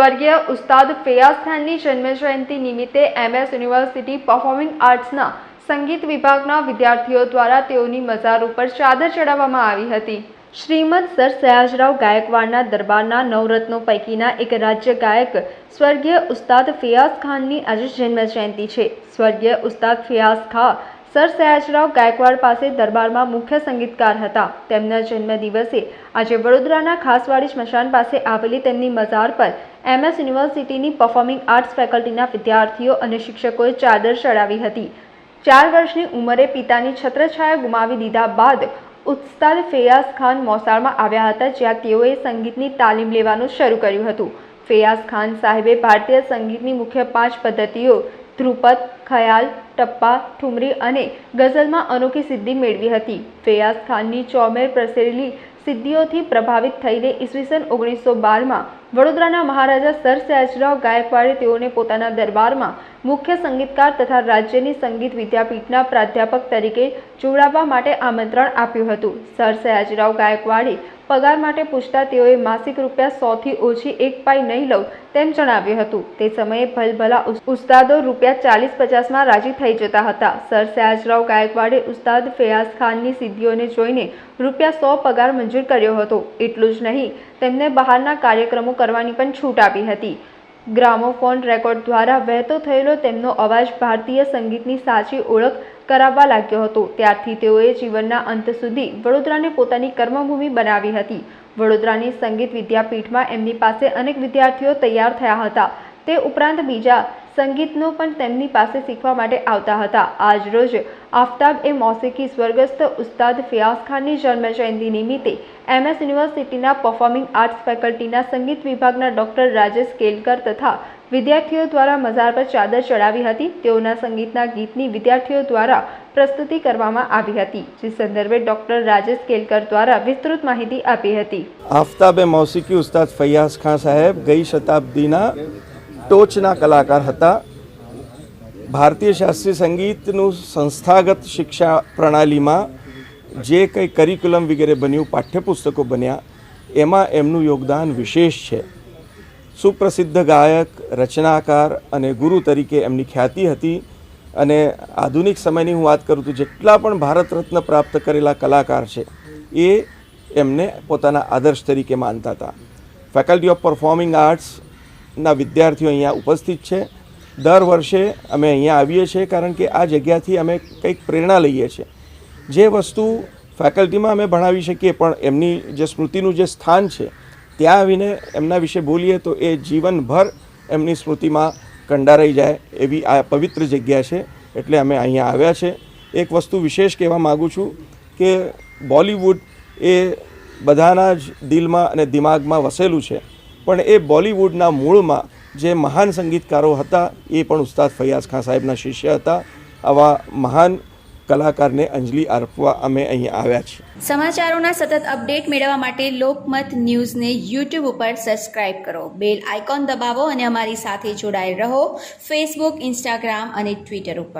સ્વર્ગીય ઉસ્તાદ ફેયાઝ ખાનની જન્મજયંતિ નિમિત્તે એમએસ યુનિવર્સિટી પરફોર્મિંગ આર્ટ્સના સંગીત વિભાગના વિદ્યાર્થીઓ દ્વારા તેઓની મજાર ઉપર ચાદર ચડાવવામાં આવી હતી. શ્રીમદ સર સયાજરાવ ગાયકવાડના દરબારના નવરત્નો પૈકીના એક રાજ્ય ગાયક સ્વર્ગીય ઉસ્તાદ ફિયાઝ ખાનની આજે જન્મજયંતિ છે. સ્વર્ગીય ઉસ્તાદ ફિયાઝ ખાં સર સયાજરાવ ગાયકવાડ પાસે દરબારમાં મુખ્ય સંગીતકાર હતા. તેમના જન્મદિવસે આજે વડોદરાના ખાસવાડી સ્મશાન પાસે આવેલી તેમની મઝાર પર એમએસ યુનિવર્સિટીની પરફોર્મિંગ આર્ટ્સ ફેકલ્ટીના વિદ્યાર્થીઓ અને શિક્ષકોએ ચાદર ચડાવી હતી. ચાર વર્ષની ઉંમરે પિતાની છત્રછાયા ગુમાવી દીધા બાદ ઉસ્તાદ ફેયાઝ ખાન મોસાળમાં આવ્યા હતા, જ્યાં તેઓએ સંગીતની તાલીમ લેવાનું શરૂ કર્યું હતું. ફેયાઝ ખાન સાહેબે ભારતીય સંગીતની મુખ્ય પાંચ પદ્ધતિઓ ધ્રુપદ, ખયાલ, ટપ્પા, ઠુમરી અને ગઝલમાં અનોખી સિદ્ધિ મેળવી હતી. ફેયાઝ ખાનની ચોમેર પ્રસરેલી સિદ્ધિઓથી પ્રભાવિત થઈને ઈસવીસન ઓગણીસો બારમાં વડોદરાના મહારાજા સર સયાજરાવ ગાયકવાડે તેઓને પોતાના દરબારમાં મુખ્ય સંગીતકાર તથા રાજ્યની સંગીત વિદ્યાપીઠના પ્રાધ્યાપક તરીકે જોડાવા માટે આમંત્રણ આપ્યું હતું. સર સયાજરાવ ગાયકવાડે પગાર માટે પૂછતા તેઓએ માસિક રૂપિયા સોથી ઓછી એક પાઈ નહીં લઉં તેમ જણાવ્યું હતું. તે સમયે ભલભલા ઉસ્તાદો રૂપિયા ચાલીસ પચાસમાં રાજી થઈ જતા હતા. સર સયાજરાવ ગાયકવાડે ઉસ્તાદ ફેયાઝ ખાનની સિદ્ધિઓને જોઈને રૂપિયા સો પગાર મંજૂર કર્યો હતો. એટલું જ નહીં, તેમને બહારના કાર્યક્રમો કરવાની પણ છૂટ આપી હતી. ગ્રામોફોન રેકોર્ડ દ્વારા વહેતો થયેલો તેમનો અવાજ ભારતીય સંગીતની સાચી ઓળખ કરાવવા લાગ્યો હતો. ત્યારથી તેઓએ જીવનના અંત સુધી વડોદરાને પોતાની કર્મભૂમિ બનાવી હતી. વડોદરાની સંગીત વિદ્યાપીઠમાં એમની પાસે અનેક વિદ્યાર્થીઓ તૈયાર થયા હતા. તે ઉપરાંત બીજા સંગીતનો પણ તેમની પાસે શીખવા માટે આવતા હતા. આજરોજ આફતાબ એ મોસીકી સ્વર્ગસ્થ ઉસ્તાદ ફિયાઝ ખાનની જન્મજયંતિ નિમિત્તે એમએસ યુનિવર્સિટીના પરફોર્મિંગ આર્ટ્સ ફેકલ્ટીના સંગીત વિભાગના ડોક્ટર રાજેશ કેલકર તથા વિદ્યાર્થીઓ દ્વારા મઝાર પર ચાદર ચડાવી હતી. તેઓના સંગીતના ગીતની વિદ્યાર્થીઓ દ્વારા પ્રસ્તુતિ કરવામાં આવી હતી, જે સંદર્ભે ડોક્ટર રાજેશ કેલકર દ્વારા વિસ્તૃત માહિતી આપી હતી. આફતાબે મૌસિકી ઉસ્તાદ ફૈયાઝ ખાન સાહેબ ગઈ શતાબ્દીના ટોચના કલાકાર હતા. ભારતીય શાસ્ત્રીય સંગીતનું સંસ્થાગત શિક્ષા પ્રણાલીમાં જે કંઈ કરિક્યુલમ વગેરે બન્યું, પાઠ્યપુસ્તકો બન્યા, એમાં એમનું યોગદાન વિશેષ છે. સુપ્રસિદ્ધ ગાયક, રચનાકાર અને ગુરુ તરીકે એમની ખ્યાતિ હતી અને આધુનિક સમયની હું વાત કરું તો જેટલા પણ ભારત રત્ન પ્રાપ્ત કરેલા કલાકાર છે, એ એમને પોતાના આદર્શ તરીકે માનતા હતા. ફેકલ્ટી ઓફ પરફોર્મિંગ આર્ટ્સના વિદ્યાર્થીઓ અહીંયા ઉપસ્થિત છે. દર વર્ષે અમે અહીંયા આવીએ છીએ કારણ કે આ જગ્યાથી અમે કંઈક પ્રેરણા લઈએ છીએ. જે વસ્તુ ફેકલ્ટીમાં અમે ભણાવી શકીએ પણ એમની જે સ્મૃતિનું જે સ્થાન છે, ત્યાં આવીને એમના વિશે બોલીએ તો એ જીવનભર એમની સ્મૃતિમાં કંડારાઈ જાય એવી આ પવિત્ર જગ્યા છે. એટલે અમે અહીંયા આવ્યા છે. એક વસ્તુ વિશેષ કહેવા માગું છું કે બોલિવૂડ એ બધાના જ દિલમાં અને દિમાગમાં વસેલું છે. પણ એ બોલિવૂડના મૂળમાં જે મહાન સંગીતકારો હતા, એ પણ ઉસ્તાદ ફૈયાઝ ખાન સાહેબના શિષ્ય હતા. આવા મહાન કલાકારને અંજલિ અર્પવા અમે અહીંયા આવ્યા છીએ. સમાચારોના સતત અપડેટ મેળવવા માટે લોકમત ન્યૂઝને યુટ્યુબ ઉપર સબસ્ક્રાઇબ કરો. બેલ આઇકોન દબાવો અને અમારી સાથે જોડાયેલ રહો. ફેસબુક, ઇન્સ્ટાગ્રામ અને ટ્વિટર ઉપર.